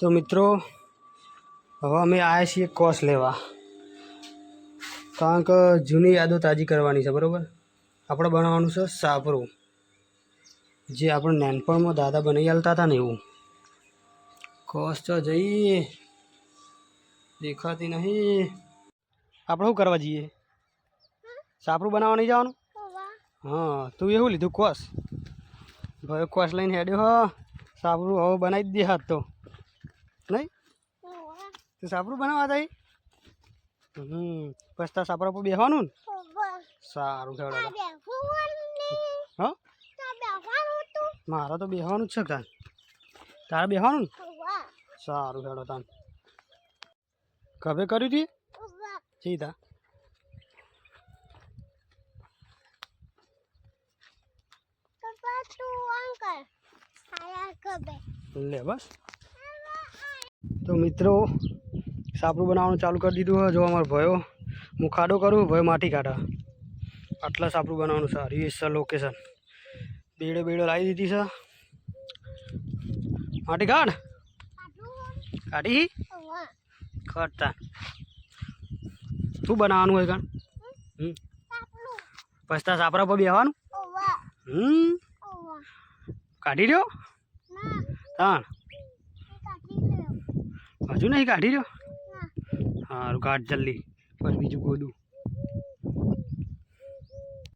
તો મિત્રો, હવે અમે આવ્યા છીએ કોર્સ લેવા. કારણ કે જૂની યાદો તાજી કરવાની છે, બરાબર? આપણે બનાવવાનું છે સાપરું જે આપણે નાનપણમાં દાદા બનાવી હાલતા હતા ને એવું. કોસ તો જઈએ દેખાતી નહીં. આપણે શું કરવા જઈએ? સાપરું બનાવવા નહીં જવાનું? હા, તું એવું લીધું કોસ. ભાઈ કોસ લઈને હેડ્યો, હ. સાપરું હવે બનાવી જ દે હાથ તો. નહીં? તું સાપરું બનાવવા જાય? હમ બસ તાર સાપરા પર બેસવાનું ને? સારું ખેડો હા? મારે તો બેસવાનું જ છે કાન તારે બેસવાનું ને? સારું ખેડો તાન. કભે કર્યું હતી સીધા. લે બસ. તો મિત્રો સાપડું બનાવવાનું ચાલુ કરી દીધું હોય જો અમારો ભયો. હું ખાડો કરું ભયો માટી કાઢા. આટલા સાપડું બનાવવાનું છે હરીશ છે લોકેશન બેડો બેડો લાવી દીધી છે. માટી કાઢ. કાઢી? કાઢતા શું બનાવવાનું હોય કાણ? હમ. પછી સાપરા પર બેવાનું હમ. કાઢી રહ્યો તાણ. હજુ નહીં કાઢી રહ્યો? સારું કાઢ જલ્દી. પછી બીજું ગોદું